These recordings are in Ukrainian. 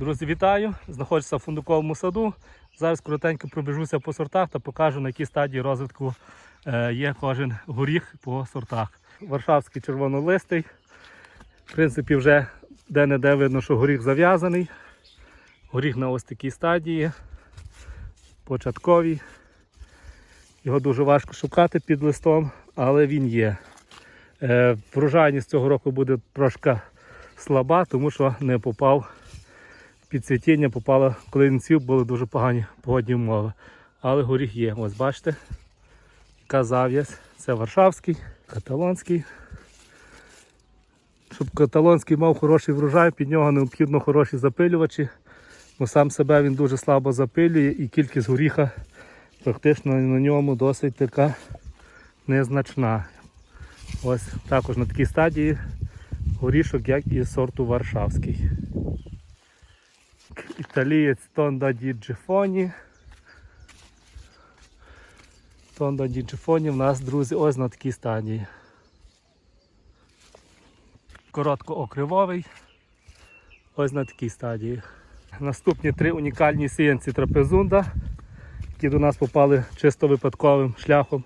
Друзі, вітаю! Знаходжуся в фундуковому саду. Зараз коротенько пробіжуся по сортах та покажу, на якій стадії розвитку е, є кожен горіх по сортах. Варшавський червонолистий. В принципі, вже де-не-де видно, що горіх зав'язаний. Горіх на ось такій стадії. Початковій. Його дуже важко шукати під листом, але він є. Е, Врожайність цього року буде трошки слаба, тому що не попав під цвітіння, попало, цвів, були дуже погані погодні умови. Але горіх є. Ось бачите, яка зав'язь. Це Варшавський, каталонський. Щоб каталонський мав хороший врожай, під нього необхідно хороші запилювачі. Бо сам себе він дуже слабо запилює і кількість горіха практично на ньому досить така незначна. Ось також на такій стадії горішок, як і сорту Варшавський. Італієць Тонда Ді Джифоні. Тонда Ді Джифоні в нас, друзі, ось на такій стадії. Короткоокривовий. Ось на такій стадії. Наступні три унікальні сіянці трапезунда, які до нас попали чисто випадковим шляхом.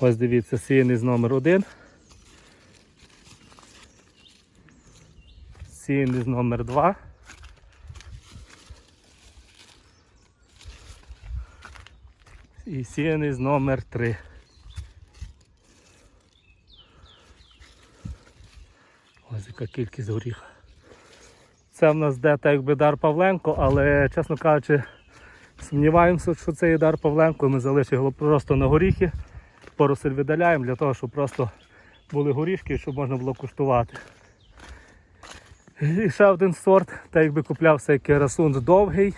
Ось дивіться, сіяний з номер 1. Сіяний з номер 2. І сіяний з номер 3. Ось яка кількість горіха. Це в нас де так якби дар Павленко, але, чесно кажучи, сумніваємося, що це є дар Павленко. Ми залишили його просто на горіхи, поросель видаляємо для того, щоб просто були горішки, щоб можна було куштувати. І ще один сорт, так якби куплявся як керасун довгий.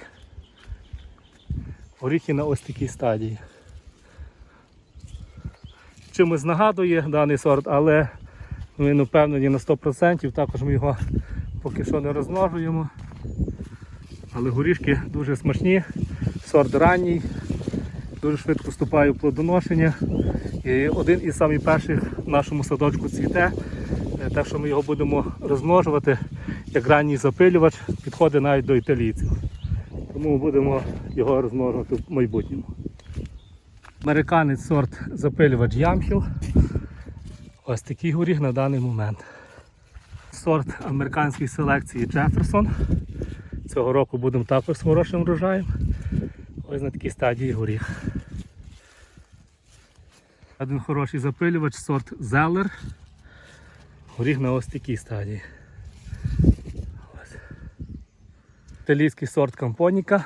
Горіхи на ось такій стадії. Чимось нагадує даний сорт, але ми не впевнені на 100%, також ми його поки що не розмножуємо. Але горішки дуже смачні, сорт ранній, дуже швидко вступає в плодоношення. І один із самих перших в нашому садочку цвіте. Е, Так що ми його будемо розмножувати як ранній запилювач, підходить навіть до італійців. Тому будемо його розмножувати в майбутньому. Американець сорт запилювач Ямхіл. Ось такий горіх на даний момент. Сорт американської селекції Джеферсон. Цього року будемо також з хорошим врожаєм. Ось на такій стадії горіх. Один хороший запилювач, сорт Зелер. Горіх на ось такій стадії. Ось. Італійський сорт Кампоніка.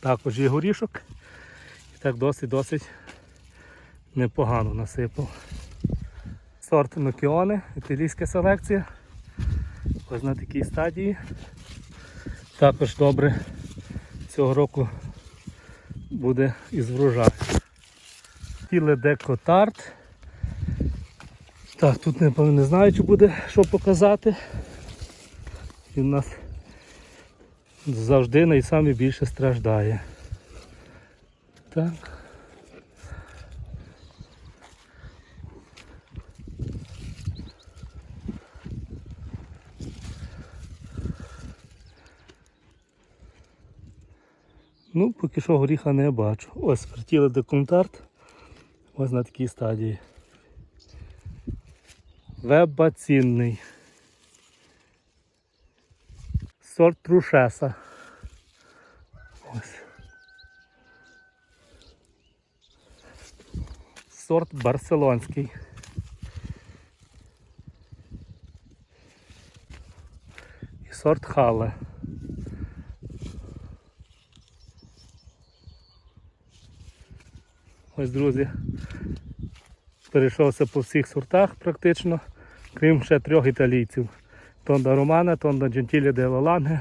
Також є горішок. І так досить-досить непогано насипав. Сорт Нокіоне, італійська селекція. Ось на такій стадії. Також добре цього року буде із врожаю. Тіле деко тарт. Так, тут не, не знаю, чи буде що показати. Він нас завжди найбільше страждає. Так. Ну, поки що горіха не бачу. Ось картіли деконтарт. Ось на такій стадії. Вебба цінний. Сорт трушеса. Ось. Сорт барселонський. І сорт хале. Ось, друзі, перейшовся по всіх сортах практично, крім ще трьох італійців. Тонда Романа, Тонда Джентілі де Лаланге.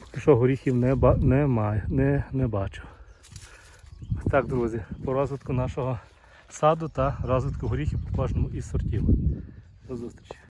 Поки що горіхів не, ба- немає, не, не бачу. Так, друзі, по розвитку нашого саду та розвитку горіхів по кожному із сортів. До зустрічі.